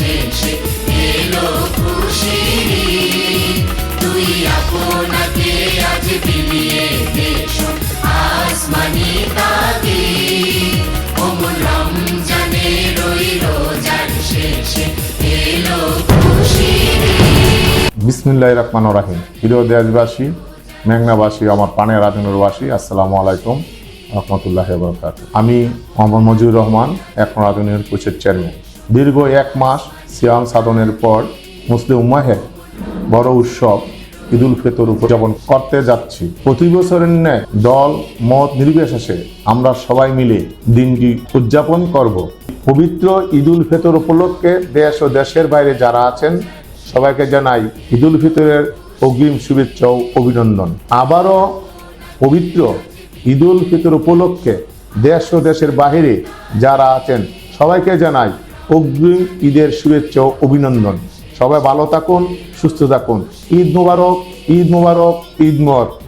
শেষে এলো খুশি তুই আপনাকে আজ দেশ আসমানি রহমান রাহিম। প্রিয় দেশবাসী, মেঘনাবাসী, আমার পানের রাজনীরবাসী, আসসালামু আলাইকুম রহমতুল্লাহ বরকাত আমি মোহাম্মদ মজিউর রহমান, এখন রাজনীতির কোচের চেয়ারম্যান দীর্ঘ এক মাস সিয়াম সাধনের পর মুসলিম উম্মাহের বড় উৎসব ঈদ উল ফিতর উদযাপন করতে যাচ্ছি। প্রতি বছরের ন্যায় দল, মত নির্বিশেষে আমরা সবাই মিলে দিনটি উদযাপন করব। পবিত্র ঈদ উল ফিতর উপলক্ষে দেশ ও দেশের বাইরে যারা আছেন, সবাইকে জানাই ঈদ উল ফিতরের অগ্রিম শুভেচ্ছা ও অভিনন্দন। আবারও পবিত্র ঈদ উল ফিতর উপলক্ষে দেশ ও দেশের বাহিরে যারা আছেন, সবাইকে জানাই অগ্রিম ঈদের শুভেচ্ছা অভিনন্দন। সবাই ভালো থাকুন, সুস্থ থাকুন। ঈদ মোবারক ঈদ মোবারক ঈদ মোবারক।